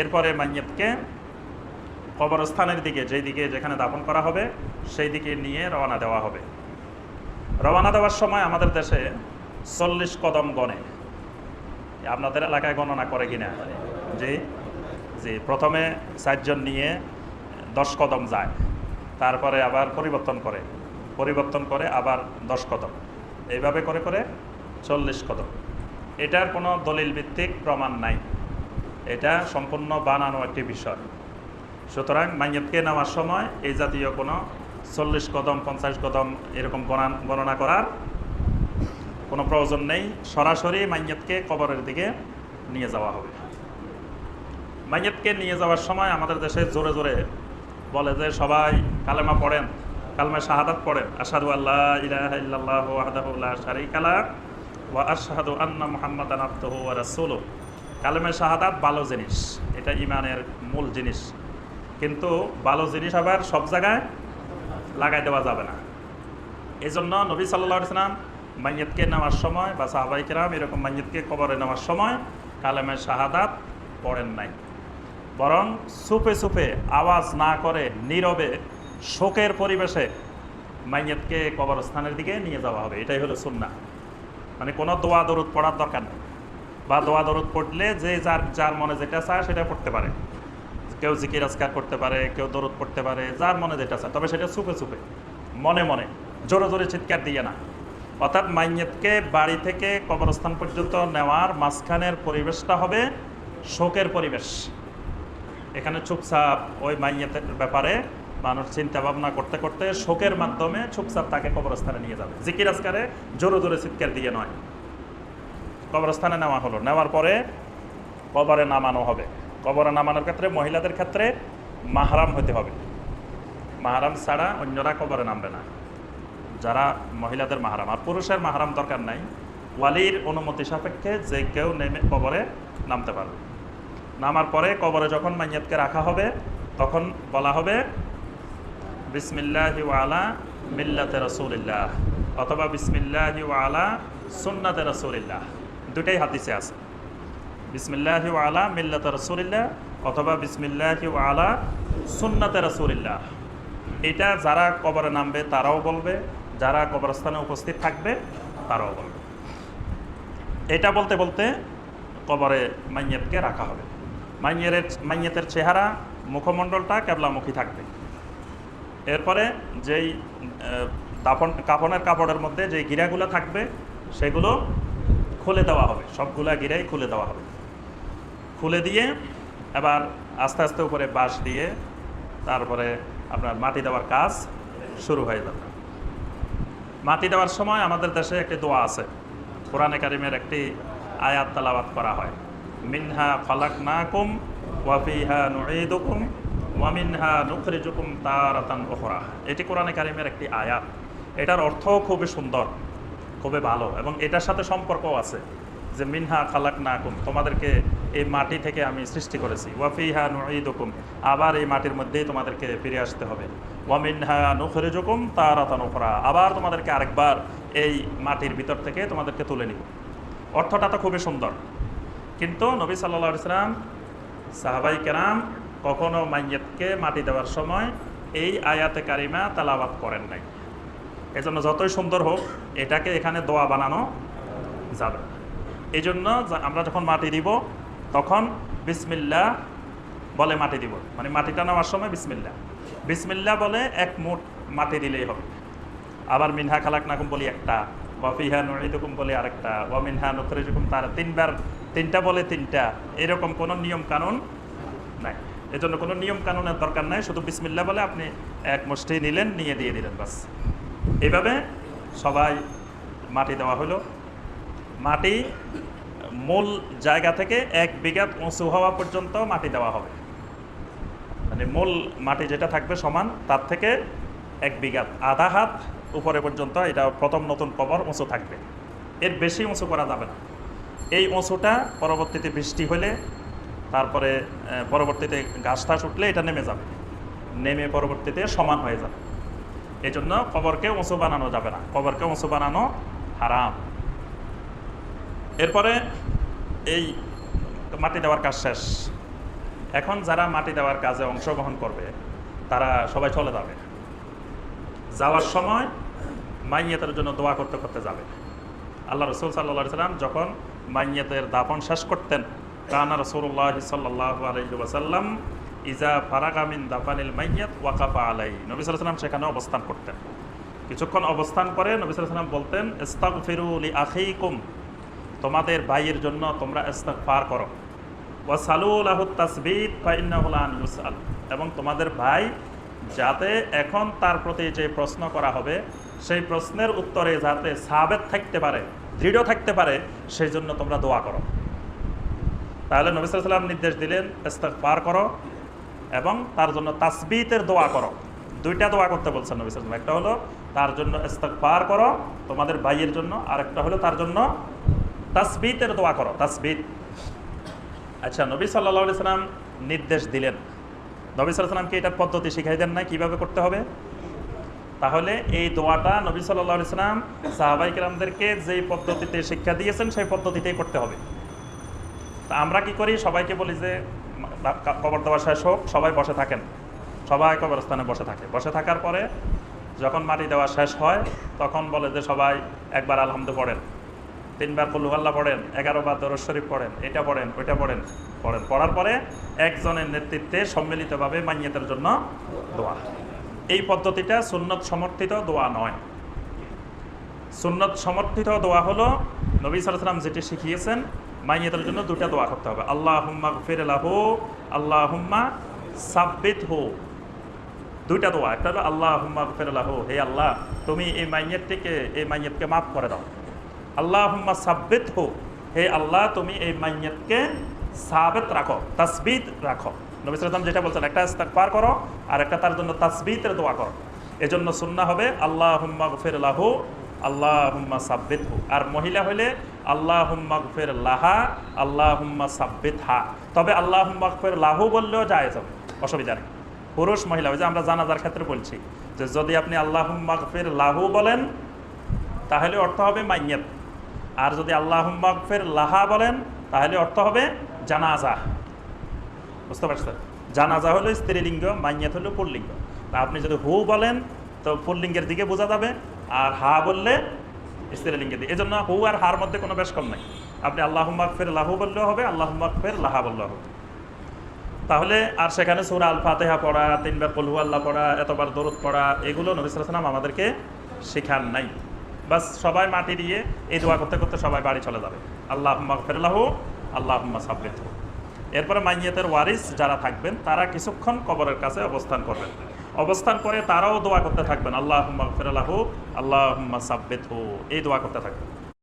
এরপরে মাইয়াতকে কবরস্থানের দিকে, যেই দিকে যেখানে দাফন করা হবে, সেই দিকে নিয়ে রওনা দেওয়া হবে। রওনা দেওয়ার সময় আমাদের দেশে চল্লিশ কদম গণে। আপনাদের এলাকায় গণনা করে কিনা? জি জি, প্রথমে চারজন নিয়ে দশ কদম যায়, তারপরে আবার পরিবর্তন করে পরিবর্তন করে আবার দশ কদম। এইভাবে করে করে চল্লিশ কদম। এটার কোনো দলিল ভিত্তিক প্রমাণ নাই। এটা সম্পূর্ণ বানানো একটি বিষয়। সুতরাং মাইয়াতকে নেওয়ার সময় এই জাতীয় কোনো চল্লিশ কদম, পঞ্চাশ কদম এরকম গণনা করার কোনো প্রয়োজন নেই। সরাসরি মাইয়াতকে কবরের দিকে নিয়ে যাওয়া হবে। মাইয়াতকে নিয়ে যাওয়ার সময় আমাদের দেশে জোরে জোরে বলে যে, সবাই কালেমা পড়েন, কালেমা শাহাদাত পড়েন। আসাদু আল্লাহ ইলাহা আন্না মুহাম্মাদান আবদুহু ওয়া কালেমা শাহাদাত ভালো জিনিস। এটা ইমানের মূল জিনিস। কিন্তু ভালো জিনিস আবার সব জায়গায় লাগাই দেওয়া যাবে না। এই জন্য নবী সাল্লাহ ইসলাম মাইয়াতকে নেওয়ার সময় বা সাহাবাই কেরাম এরকম মাইয়াতকে কবরে নেওয়ার সময় কালেমের শাহাদাত পড়েন নাই। বরং সুপে সুপে আওয়াজ না করে নীরবে শোকের পরিবেশে মাইয়াতকে কবরস্থানের দিকে নিয়ে যাওয়া হবে। এটাই হলো সুন্না মানে কোনো দোয়া, দরুদ পড়ার দরকার নেই। বা দোয়া দরদ পড়লে যে যার যার মনে যেটা চায় সেটা পড়তে পারে। কেউ জিকির আজকার করতে পারে, কেউ দরদ পড়তে পারে, যার মনে যেটা চায়। তবে সেটা চুপে চুপে, মনে মনে, জোরে জোরে চিৎকার দিয়ে না। অর্থাৎ মাইয়েতকে বাড়ি থেকে কবরস্থান পর্যন্ত নেওয়ার মাঝখানের পরিবেশটা হবে শোকের পরিবেশ। এখানে চুপচাপ ওই মাইয়েতের ব্যাপারে মানুষ চিন্তা ভাবনা করতে করতে শোকের মাধ্যমে চুপচাপ তাকে কবরস্থানে নিয়ে যাবে। জিকির আজকারে জোরে জোরে চিৎকার দিয়ে নয়। কবরস্থানে নেওয়া হলো। নেওয়ার পরে কবরে নামানো হবে। কবরে নামানোর ক্ষেত্রে মহিলাদের ক্ষেত্রে মাহারাম হতে হবে। মাহারাম ছাড়া অন্যরা কবরে নামবে না। যারা মহিলাদের মাহারাম, আর পুরুষের মাহারাম দরকার নাই। ওয়ালির অনুমতি সাপেক্ষে যে কেউ নেমে কবরে নামতে পারবে। নামার পরে কবরে যখন মাইয়াতকে রাখা হবে, তখন বলা হবে, বিসমিল্লাহ আলা মিল্লাতে রসুলিল্লাহ অথবা, বিসমিল্লাহ আলা সুন্নাতে রসুলিল্লাহ দুটাই হাদিসে আছে। বিসমিল্লাহ আলা মিল্লাতে রসুলিল্লাহ অথবা বিসমিল্লাহ আলা সুন্নাতে রসুলিল্লাহ। এটা যারা কবরে নামবে তারাও বলবে, যারা কবরস্থানে উপস্থিত থাকবে তারাও বলবে। এটা বলতে বলতে কবরে মাইয়েতকে রাখা হবে। মাইয়ের মাইয়েতের চেহারা, মুখমণ্ডলটা কেবলামুখী থাকবে। এরপরে যেই দাফন, কাফনের কাপড়ের মধ্যে যেই গিরাগুলো থাকবে, সেগুলো খুলে দেওয়া হবে। সবগুলা গিরাই খুলে দেওয়া হবে। খুলে দিয়ে এবার আস্তে আস্তে উপরে বাঁশ দিয়ে তারপরে আপনার মাটি দেওয়ার কাজ শুরু হয়ে যাবে। মাটি দেওয়ার সময় আমাদের দেশে একটি দোয়া আছে। কোরআনে কারিমের একটি আয়াত তালাবাত করা হয়। মিনহা ফালাক না কুম ওয়াফিহা নুঈদুকুম ওয়ামিনহা নুখরিজুকুম তারাতান ওখরা এটি কোরআনে কারিমের একটি আয়াত। এটার অর্থও খুবই সুন্দর। খুবই ভালো এবং এটার সাথে সম্পর্কও আছে যে মিনহা খালাক না কুম তোমাদেরকে এই মাটি থেকে আমি সৃষ্টি করেছি। ওয়াফিহা নুঈদুকুম, আবার এই মাটির মধ্যেই তোমাদেরকে ফিরে আসতে হবে। ওয়া ওয়ামিনহা নুখরিজুকুম তারাতান ওখরা আবার তোমাদেরকে আরেকবার এই মাটির ভিতর থেকে তোমাদেরকে তুলে নিব। অর্থটা তো খুবই সুন্দর। কিন্তু নবী সাল্লা ইসলাম সাহাবাই কেরাম কখনও মাইয়েতকে মাটি দেওয়ার সময় এই আয়াতে কারিমা তালাবাত করেন নাই। এজন্য যতই সুন্দর হোক, এটাকে এখানে দোয়া বানানো যাবে। এই জন্য আমরা যখন মাটি দিব, তখন বিসমিল্লা বলে মাটি দিব। মানে মাটিটা নেওয়ার সময় বিসমিল্লা। বিসমিল্লা বলে এক মুঠ মাটি দিলেই হবে। আবার মিনহা খালাক নাকুম বলি একটা বা ফিহা নুকুম বলে আরেকটা, ওয়া মিনহা নুখরিজুকুম তার তিনবার, তিনটা বলে তিনটা। এরকম কোনো নিয়ম কানুন নাই। এজন্য কোনো নিয়ম কানুনের দরকার নাই, শুধু বিসমিল্লা বলে আপনি এক মুষ্টি নিলেন, নিয়ে দিয়ে দিলেন, বাস। এইভাবে সবাই মাটি দেওয়া হলো। মাটি মূল জায়গা থেকে এক বিঘাত উঁচু হওয়া পর্যন্ত মাটি দেওয়া হবে। মানে মূল মাটি যেটা থাকবে সমান, তার থেকে এক বিঘাত আধা হাত উপরে পর্যন্ত এটা প্রথম নতুন কবর উঁচু থাকবে। এর বেশি উঁচু করা যাবে না। এই উঁচুটা পরবর্তীতে বৃষ্টি হলে, তারপরে পরবর্তীতে গাছ টাছ উঠলে এটা নেমে যাবে। নেমে পরবর্তীতে সমান হয়ে যাবে। এই জন্য কবরকে উঁচু বানানো যাবে না। কবরকে উঁচু বানানো হারাম। এরপরে এই মাটি দেওয়ার কাজ শেষ। এখন যারা মাটি দেওয়ার কাজে অংশগ্রহণ করবে, তারা সবাই চলে যাবে। যাওয়ার সময় মাইয়াতের জন্য দোয়া করতে করতে যাবে। আল্লাহ রসুল সাল্লা সাল্লাম যখন মাইয়াতের দাপন শেষ করতেন, কানা রসুল্লাহ সাল্লাহ আলহিবাসাল্লাম ইজা ফারাগামিন দাফানিল মাইয়াত ওয়াকাফা আলাই নবী সাল্লাম সেখানে অবস্থান করতেন। কিছুক্ষণ অবস্থান করে নবী সাল্লাম বলতেন ইস্তাক ফিরুলি আখিকুম। তোমাদের ভাইয়ের জন্য তোমরা ইস্তাক পার করো। ওয়া সালুল ইউসাল। এবং তোমাদের ভাই যাতে এখন তার প্রতি যে প্রশ্ন করা হবে, সেই প্রশ্নের উত্তরে যাতে সাবেত থাকতে পারে, দৃঢ় থাকতে পারে, সেই জন্য তোমরা দোয়া করো। তাহলে নবী সাল্লাম নির্দেশ দিলেন ইস্তাক পার করো। এবং তার জন্য তাসবিতের দোয়া করো। দুইটা দোয়া করতে বলছেন নবী সাল্লাম একটা হলো, তার জন্য ইস্তাক পার করো, তোমাদের ভাইয়ের জন্য। আর একটা হলো, তার জন্য তাসবিতের দোয়া করো, তাসবিত। আচ্ছা নবী সাল্লাহ সাল্লাম নির্দেশ দিলেন। নবী সাল্লাহ সাল্লামকে এটার পদ্ধতি শিখাই দেন না কীভাবে করতে হবে? তাহলে এই দোয়াটা নবী সাল্লাহ সাল্লাম সাহাবাই কিরামদেরকে যেই পদ্ধতিতে শিক্ষা দিয়েছেন, সেই পদ্ধতিতেই করতে হবে। তা আমরা কি করি? সবাইকে বলি যে কবর দেওয়া শেষ হোক, সবাই বসে থাকেন। সবাই কবরস্থানে বসে থাকে। বসে থাকার পরে যখন মাটি দেওয়া শেষ হয়, তখন বলে যে সবাই একবার আলহামদু পড়েন। তিনবার কুল্লুহাল্লা পড়েন এগারো বার দরজ শরীফ পড়েন, এটা পড়েন, ওইটা পড়েন পড়েন। পড়ার পরে একজনের নেতৃত্বে সম্মিলিতভাবে মাইয়াতের জন্য দোয়া। এই পদ্ধতিটা সুন্নত সমর্থিত দোয়া নয়। সুন্নত সমর্থিত দোয়া হলো নবী সালাম যেটি শিখিয়েছেন মাইয়াতের জন্য দুটা দোয়া করতে হবে। আল্লাহ হুম্মা ফির লাহু আল্লাহ হুম্মা সাব্বিত হো। দুইটা দোয়া। একটা হলো আল্লাহ হুম্মা ফির লাহু, হে আল্লাহ, তুমি এই মাইয়াতটিকে, এই মাইয়াতকে মাফ করে দাও। আল্লাহ হুম্মা সাব্বিত হো, হে আল্লাহ, তুমি এই মাইয়াতকে সাবেত রাখো তাসবিদ রাখো। নবী সালাম যেটা বলছেন, একটা পার করো আর একটা তার জন্য তাসবিতের দোয়া করো। এজন্য সুন্না হবে আল্লাহ হুম্মা ফির লাহু আল্লাহ হুম্মা সাব্বিত আর মহিলা হলে আল্লাহ হুম্মা ফের লাহা আল্লাহ হুম্মা সাব্বিত হা তবে আল্লাহ হুম্মা ফের লাহু বললেও যায় যাবে অসুবিধা নেই। পুরুষ, মহিলা, ওই যে আমরা জানাজার ক্ষেত্রে বলছি যে যদি আপনি আল্লাহ হুম্মা ফের লাহু বলেন, তাহলে অর্থ হবে মাইয়াত। আর যদি আল্লাহ হুম্মা ফের লাহা বলেন, তাহলে অর্থ হবে জানাজা। বুঝতে পারছেন? জানাজা হলো স্ত্রীলিঙ্গ, মাইয়াত হলো তা আপনি যদি হু বলেন, তো পুল্লিঙ্গের দিকে বোঝা যাবে আর হা বললে স্ত্রীলিঙ্গের দিকে এই জন্য হু আর হার মধ্যে কোনো বেশ কম নাই। আপনি আল্লাহ ফের লাহু বললেও হবে আল্লাহ ফের লাহা বললেও হবে। তাহলে আর সেখানে সুরা আল ফাতেহা পড়া, তিনবার কলহু আল্লাহ পড়া, এতবার দরুদ পড়া, এগুলো নবী সালাম আমাদেরকে শেখান নাই। বাস সবাই মাটি দিয়ে এই দোয়া করতে করতে সবাই বাড়ি চলে যাবে। আল্লাহ ফেরলাহু আল্লাহ সাব্বিত এরপরে মাইয়াতের ওয়ারিস যারা থাকবেন, তারা কিছুক্ষণ কবরের কাছে অবস্থান করবেন। অবস্থান করে তারাও দোয়া করতে থাকবেন। আল্লাহ ফেরাল্লাহ আল্লাহ সাব্বেত হো এই দোয়া করতে থাকবেন।